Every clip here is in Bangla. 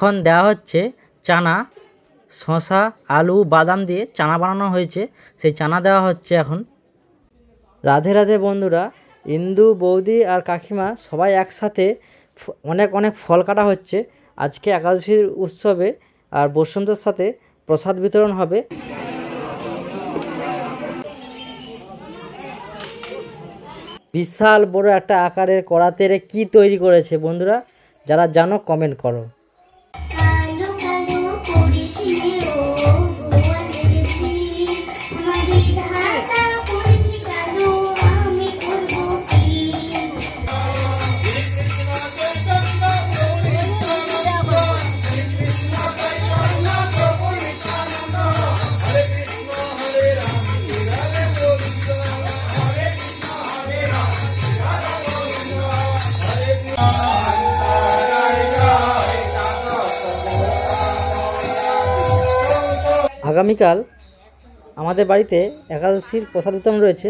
এখন দেওয়া হচ্ছে চানা, শসা, আলু, বাদাম দিয়ে চানা বানানো হয়েছে। সেই চানা দেওয়া হচ্ছে এখন। রাধে রাধে বন্ধুরা, ইন্দু, বৌদি আর কাকিমা সবাই একসাথে অনেক অনেক ফল কাটা হচ্ছে। আজকে একাদশীর উৎসবে আর বসন্তের সাথে প্রসাদ বিতরণ হবে। বিশাল বড় একটা আকারের কড়াতেরে কি তৈরি করেছে বন্ধুরা, যারা জানো কমেন্ট করো। আগামীকাল আমাদের বাড়িতে একাদশীর প্রসাদ উত্তম রয়েছে।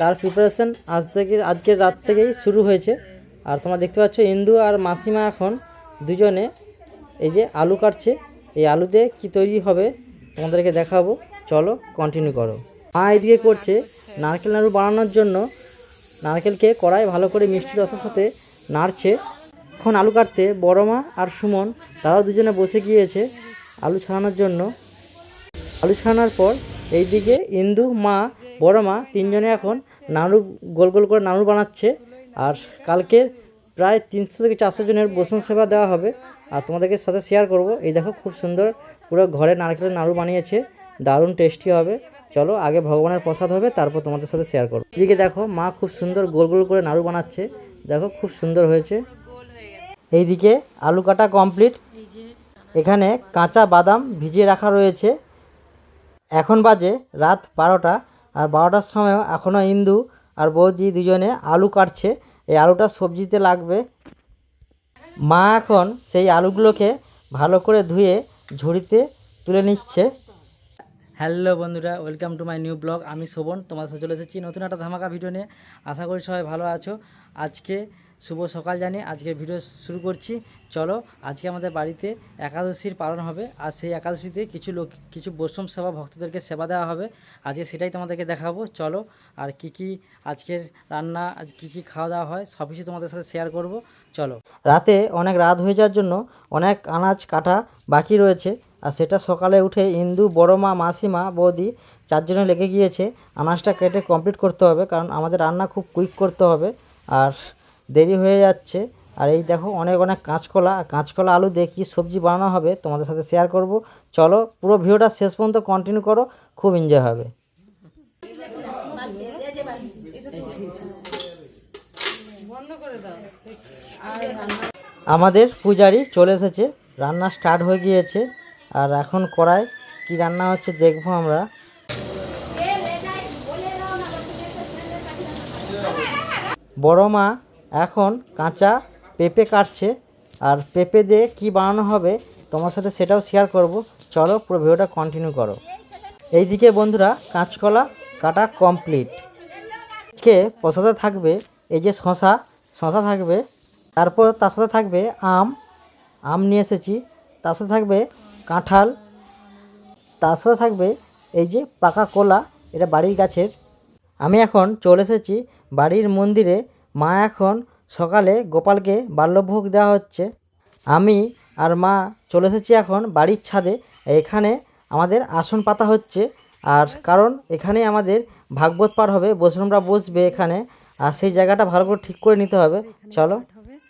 তার প্রিপারেশন আজ থেকে, আজকের রাত থেকেই শুরু হয়েছে। আর তোমরা দেখতে পাচ্ছ, ইন্দু আর মাসিমা এখন দুজনে এই যে আলু কাটছে। এই আলুতে কি তৈরি হবে তোমাদেরকে দেখাবো। চলো কন্টিনিউ করো। মা এদিকে করছে নারকেল নাড়ু বানানোর জন্য। নারকেলকে কড়াই ভালো করে মিষ্টি রসের সাথে নাড়ছে। এখন আলু কাটতে বড় মা আর সুমন, তারাও দুজনে বসে গিয়েছে আলু ছাড়ানোর জন্য। আলু ছাড়ানোর পর এইদিকে ইন্দু, মা, বড় মা তিনজনে এখন নাড়ু, গোল গোল করে নাড়ু বানাচ্ছে। আর কালকের প্রায় তিনশো থেকে চারশো জনের বসন সেবা দেওয়া হবে। আর তোমাদেরকে সাথে শেয়ার করব। এই দেখো খুব সুন্দর পুরো ঘরে নারকেলের নাড়ু বানিয়েছে। দারুণ টেস্টি হবে। চলো আগে ভগবানের প্রসাদ হবে, তারপর তোমাদের সাথে শেয়ার করব। এদিকে দেখো মা খুব সুন্দর গোল গোল করে নাড়ু বানাচ্ছে। দেখো খুব সুন্দর হয়েছে। এইদিকে আলু কাটা কমপ্লিট এখানে কাঁচা বাদাম ভিজিয়ে রাখা রয়েছে। এখন বাজে রাত বারোটা আর বারোটার সময়ও এখনও ইন্দু আর বৌদি দুজনে আলু কাটছে। এই আলুটা সবজিতে লাগবে। মা এখন সেই আলুগুলোকে ভালো করে ধুয়ে ঝুড়িতে তুলে নিচ্ছে। হ্যালো বন্ধুরা, welcome to my new blog. আমি শোভন, তোমার সাথে চলে এসেছি নতুন একটা ধামাকা ভিডিও নিয়ে। আশা করি সবাই ভালো আছো। আজকে শুভ সকাল জানি আজকের ভিডিও শুরু করছি। চলো, আজকে আমাদের বাড়িতে একাদশীর পালন হবে। আর সেই একাদশীতে কিছু লোক, কিছু বৈষ্ণব সেবা ভক্তদেরকে সেবা দেওয়া হবে। আজকে সেটাই তোমাদেরকে দেখাবো। চলো, আর কি কি আজকের রান্না, আজ কী কী খাওয়া দাওয়া হয়, সব কিছু তোমাদের সাথে শেয়ার করব। চলো, রাতে অনেক রাত হয়ে যাওয়ার জন্য অনেক আনাজ কাটা বাকি রয়েছে। আর সেটা সকালে উঠে ইন্দু, বড় মা, মাসিমা, বৌদি চারজনে লেগে গিয়েছে। আনাজটা কেটে কমপ্লিট করতে হবে, কারণ আমাদের রান্না খুব কুইক করতে হবে। আর দেরি হয়ে যাচ্ছে। আর এই দেখো অনেক অনেক কাঁচকলা। কাঁচকলা, আলু দিয়ে কী সবজি বানানো হবে তোমাদের সাথে শেয়ার করব। চলো পুরো ভিডিওটা শেষ পর্যন্ত কন্টিনিউ করো, খুব এনজয় হবে। আমাদের পূজারি চলে এসেছে। রান্না স্টার্ট হয়ে গিয়েছে। আর এখন কড়ায় কি রান্না হচ্ছে দেখব আমরা। বড় মা এখন কাঁচা পেঁপে কাটছে আর পেঁপে দিয়ে কি বানানো হবে তোমার সাথে সেটাও শেয়ার করব। চলো পুরো ভিডিওটা কন্টিনিউ করো। এইদিকে বন্ধুরা কাঁচকলা কাটা কমপ্লিট আজকে প্রসাদে থাকবে এই যে শশা শশা থাকবে, তারপর তার সাথে থাকবে আম আম নিয়ে এসেছি, তার সাথে থাকবে কাঁঠাল, তার সাথে থাকবে এই যে পাকা কলা, এটা বাড়ির গাছের। আমি এখন চলে এসেছি বাড়ির মন্দিরে মা এখন সকালে গোপালকে বাল্যভোগ দেওয়া হচ্ছে। আমি আর মা চলে এসেছি এখন বাড়ির ছাদে। এখানে আমাদের আসন পাতা হচ্ছে। আর কারণ এখানে আমাদের ভাগবত পার হবে, বৈষ্ণবরা বসবে এখানে। আর সেই জায়গাটা ভালো করে ঠিক করে নিতে হবে। চলো।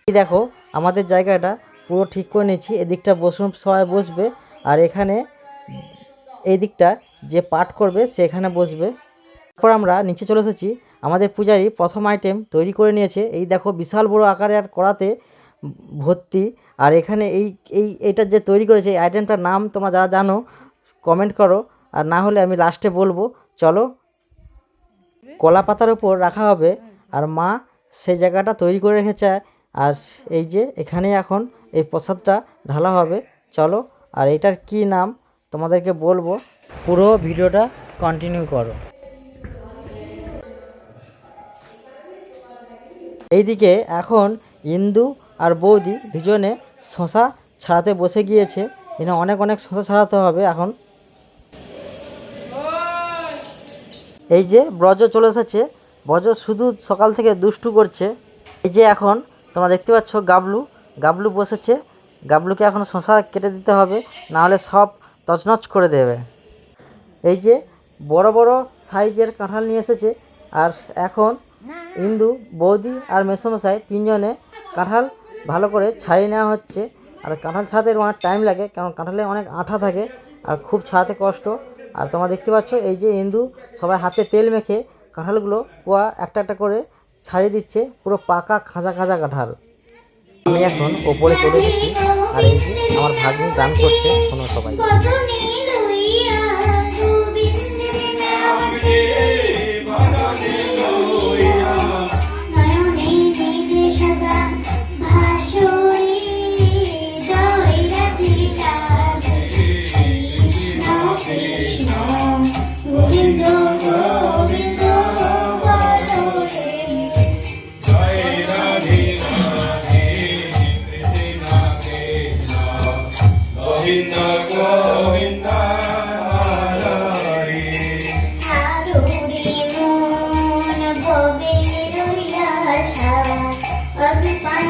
দেখো, আমাদের জায়গাটা পুরো ঠিক করে নিয়েছি। এদিকটা বৈষ্ণব সবাই বসবে। আর এখানে এই দিকটা যে পাঠ করবে, সেখানে বসবে। তারপর আমরা নিচে চলে এসেছি। আমাদের পূজারি প্রথম আইটেম তৈরি করে নিয়েছে। এই দেখো, বিশাল বড় আকারে আর কড়াতে ভর্তি। আর এখানে এই এই এইটা যে তৈরি করেছে, এই আইটেমটার নাম তোমরা যারা জানো কমেন্ট করো। আর না হলে আমি লাস্টে বলব, চলো। কলা পাতার উপর রাখা হবে। আর মা সেই জায়গাটা তৈরি করে রেখেছে। আর এই যে এখানে এখন এই প্রসাদটা ঢালা হবে। চলো, আর এটার কি নাম তোমাদেরকে বলব। পুরো ভিডিওটা কন্টিনিউ করো। এইদিকে এখন ইন্দু আর বৌদি দুজনে শশা ছাড়াতে বসে গিয়েছে। এখানে অনেক অনেক শশা ছাড়াতে হবে এখন। এই যে ব্রজ চলে এসেছে। ব্রজ শুধু সকাল থেকে দুষ্টু করছে। এই যে এখন তোমরা দেখতে পাচ্ছ গাবলু। গাবলু বসেছে। গাবলুকে এখন শশা কেটে দিতে হবে নাহলে সব তছনছ করে দেবে। এই যে বড় বড় সাইজের কাঁঠাল নিয়ে এসেছে। আর এখন ইন্দু, বৌদি আর মেসমশাই তিনজনে কাঁঠাল ভালো করে ছাড়িয়ে নেওয়া হচ্ছে। আর কাঁঠাল ছাড়াতে অনেক টাইম লাগে, কারণ কাঁঠালে অনেক আঠা থাকে আর খুব ছাড়াতে কষ্ট। আর তোমরা দেখতে পাচ্ছ, এই যে ইন্দু সবাই হাতে তেল মেখে কাঁঠালগুলো কোয়া একটা একটা করে ছাড়িয়ে দিচ্ছে, পুরো পাকা খাঁজা খাঁজা কাঁঠাল। আমি এখন ওপরে চলে এসেছি, আর এই যে আমার ভাগ্নি গান করছে, শোনো সবাই।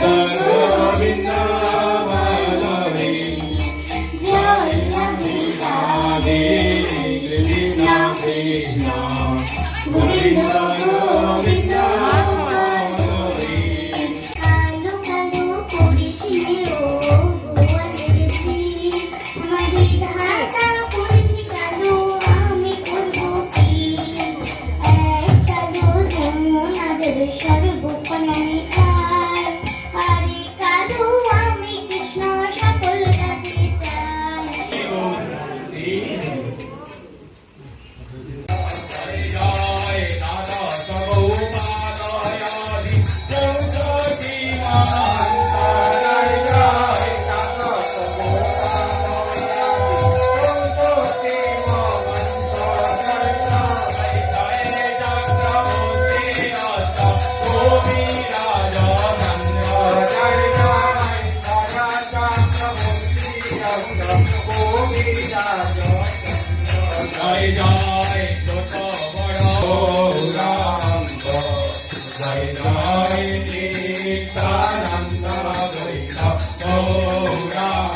জয় জয় জয় ছোট বড় রাম জয় জয় চিত্তানন্দ দৈত রাম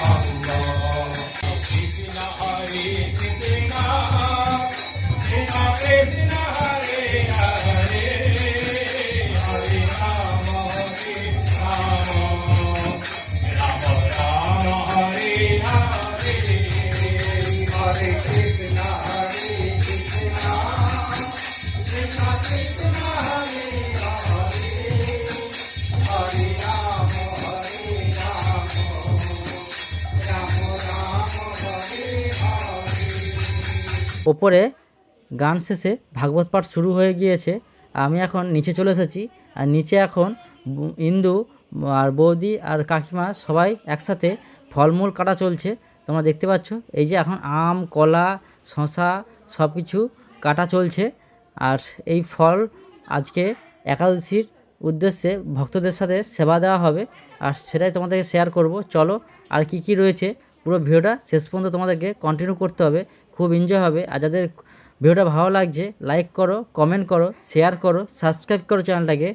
কৃষ্ণ হরি কৃষ্ণ কৃষ্ণ ওপরে গান শেষে ভাগবত পাঠ শুরু হয়ে গিয়েছে। আমি এখন নিচে চলে এসেছি। আর নিচে এখন ইন্দু আর বৌদি আর কাকিমা সবাই একসাথে ফলমূল কাটা চলছে। তোমরা দেখতে পাচ্ছ, এই যে এখন আম, কলা শশা সব কিছু কাটা চলছে। আর এই ফল আজকে একাদশীর উদ্দেশ্যে ভক্তদের সাথে সেবা দেওয়া হবে। আর সেটাই তোমাদেরকে শেয়ার করব। চলো, আর কি কি রয়েছে, পুরো ভিডিওটা শেষ পর্যন্ত তোমাদেরকে কন্টিনিউ করতে হবে। খুব এনজয় হবে। আর যাদের ভিডিওটা ভালো লাগছে লাইক করো কমেন্ট করো শেয়ার করো সাবস্ক্রাইব করো চ্যানেলটাকে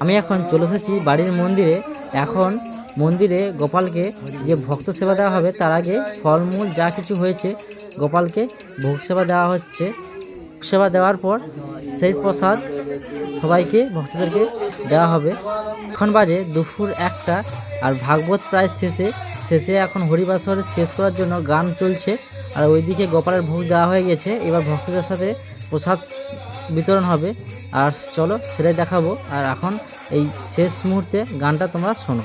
আমি এখন চলে এসেছি বাড়ির মন্দিরে। এখন মন্দিরে গোপালকে যে ভক্ত সেবা দেওয়া হবে, তার আগে ফলমূল যা কিছু হয়েছে, গোপালকে ভোগ সেবা দেওয়া হচ্ছে। সেবা দেওয়ার পর সেই প্রসাদ সবাইকে, ভক্তদেরকে দেওয়া হবে। এখন বাজে দুপুর একটা আর ভাগবত প্রায় শেষে। শেষে এখন হরিবাসর শেষ করার জন্য গান চলছে। আর ওইদিকে গোপালের ভোগ দেওয়া হয়ে গেছে। এবার ভক্তদের সাথে প্রসাদ বিতরণ হবে। আর চলো সেটাই দেখাবো। আর এখন এই শেষ মুহূর্তে গানটা তোমরা শোনো।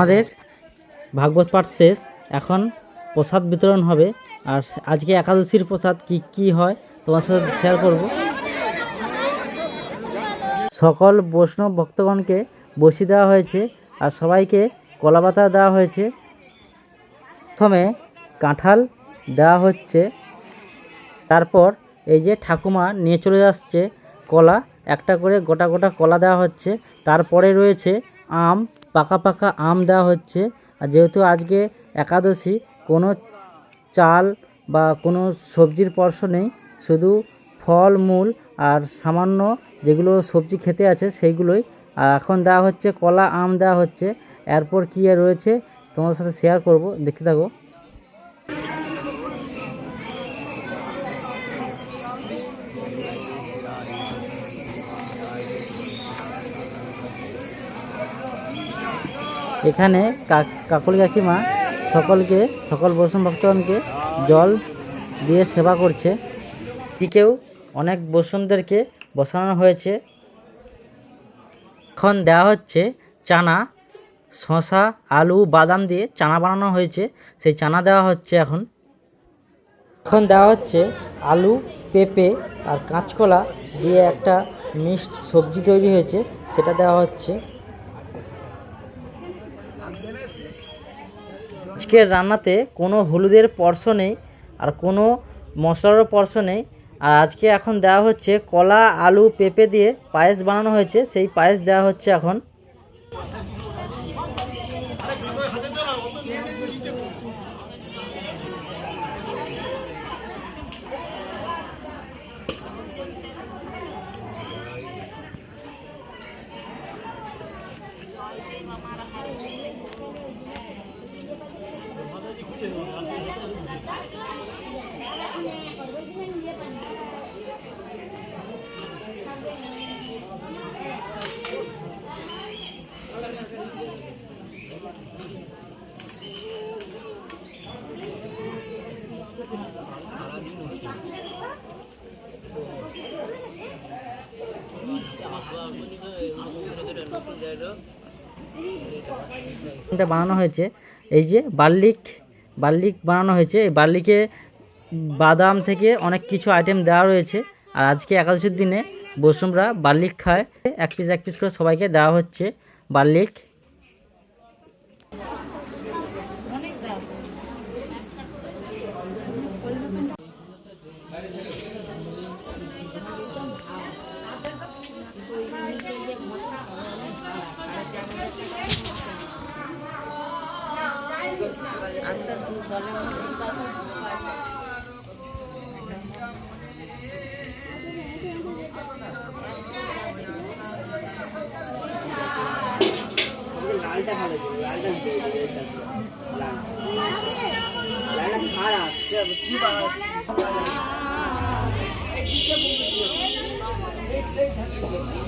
আমাদের ভাগবত পাঠ শেষ। এখন প্রসাদ বিতরণ হবে। আর আজকে একাদশীর প্রসাদ কি কি হয় তোমার সাথে শেয়ার করব। সকল বৈষ্ণব ভক্তগণকে বসি দেওয়া হয়েছে আর সবাইকে কলাপাতা দেওয়া হয়েছে। প্রথমে কাঁঠাল দেওয়া হচ্ছে। তারপর এই যে ঠাকুমা নিয়ে চলে আসছে কলা, একটা করে গোটা গোটা কলা দেওয়া হচ্ছে। তারপরে রয়েছে আম পাকা পাকা আম দেওয়া হচ্ছে। আর যেহেতু আজকে একাদশী, কোনো চাল বা কোনো সবজির পর্শ নেই, শুধু ফল, মূল আর সামান্য যেগুলো সবজি খেতে আছে সেইগুলোই। আর এখন দেওয়া হচ্ছে কলা, আম দেওয়া হচ্ছে। এরপর কী রয়েছে তোমাদের সাথে শেয়ার করব। দেখতে থাকো। এখানে কাকলি কাকিমা সকলকে, সকল বৈষ্ণব ভক্তগণকে জল দিয়ে সেবা করছে। দিকেও অনেক বৈষ্ণবদেরকে বসানো হয়েছে। এখন দেওয়া হচ্ছে চানা শশা আলু, বাদাম দিয়ে চানা বানানো হয়েছে। সেই চানা দেওয়া হচ্ছে এখন। এখন দেওয়া হচ্ছে আলু, পেঁপে আর কাঁচকলা দিয়ে একটা মিক্সড সবজি তৈরি হয়েছে। সেটা দেওয়া হচ্ছে। আজকের রান্নাতে কোনো হলুদের পরশ নেই আর কোনো মশলারও পরশ নেই। আর আজকে এখন দেওয়া হচ্ছে কলা, আলু, পেঁপে দিয়ে পায়েস বানানো হয়েছে। সেই পায়েস দেওয়া হচ্ছে এখন। এটা বানানো হয়েছে। এই যে বার্লিক বার্লিক বানানো হয়েছে। এই বার্লিকে বাদাম থেকে অনেক কিছু আইটেম দেওয়া রয়েছে। আর আজকে একাদশীর দিনে বৈষ্ণবরা বার্লিক খায়। এক পিস এক পিস করে সবাইকে দেওয়া হচ্ছে বার্লিক। লালটা ভালো ছিল লালটা দিতে হবে, এটা হচ্ছে লাল লালটা খারাপ সে কি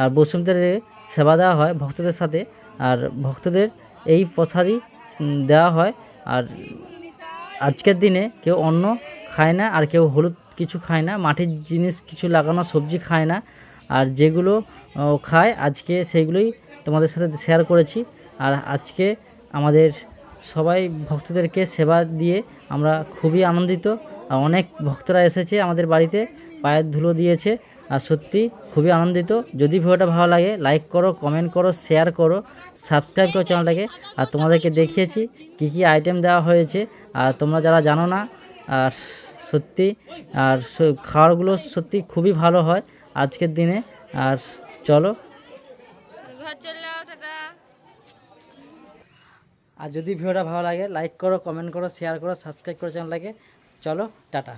আর বসুমদের সেবা দেওয়া হয় ভক্তদের সাথে। আর ভক্তদের এই প্রসাদই দেওয়া হয়। আর আজকের দিনে কেউ অন্ন খায় না, আর কেউ হলুদ কিছু খায় না, মাটির জিনিস কিছু লাগানো, সবজি খায় না। আর যেগুলো খায়, আজকে সেগুলোই তোমাদের সাথে শেয়ার করেছি। আর আজকে আমাদের সবাই ভক্তদেরকে সেবা দিয়ে আমরা খুবই আনন্দিত। অনেক ভক্তরা এসেছে আমাদের বাড়িতে, পায়ের ধুলো দিয়েছে। আর সত্যি খুবই আনন্দিত। যদি ভিডিওটা ভালো লাগে লাইক করো কমেন্ট করো শেয়ার করো সাবস্ক্রাইব করো চ্যানেলটাকে। আর তোমাদেরকে দেখিয়েছি কী কী আইটেম দেওয়া হয়েছে। আর তোমরা যারা জানো না আর সত্যি আর খাবারগুলো সত্যি খুবই ভালো হয় আজকের দিনে। আর চলো। আর যদি ভিডিওটা ভালো লাগে লাইক করো কমেন্ট করো শেয়ার করো সাবস্ক্রাইব করো চ্যানেলটাকে। চলো টাটা।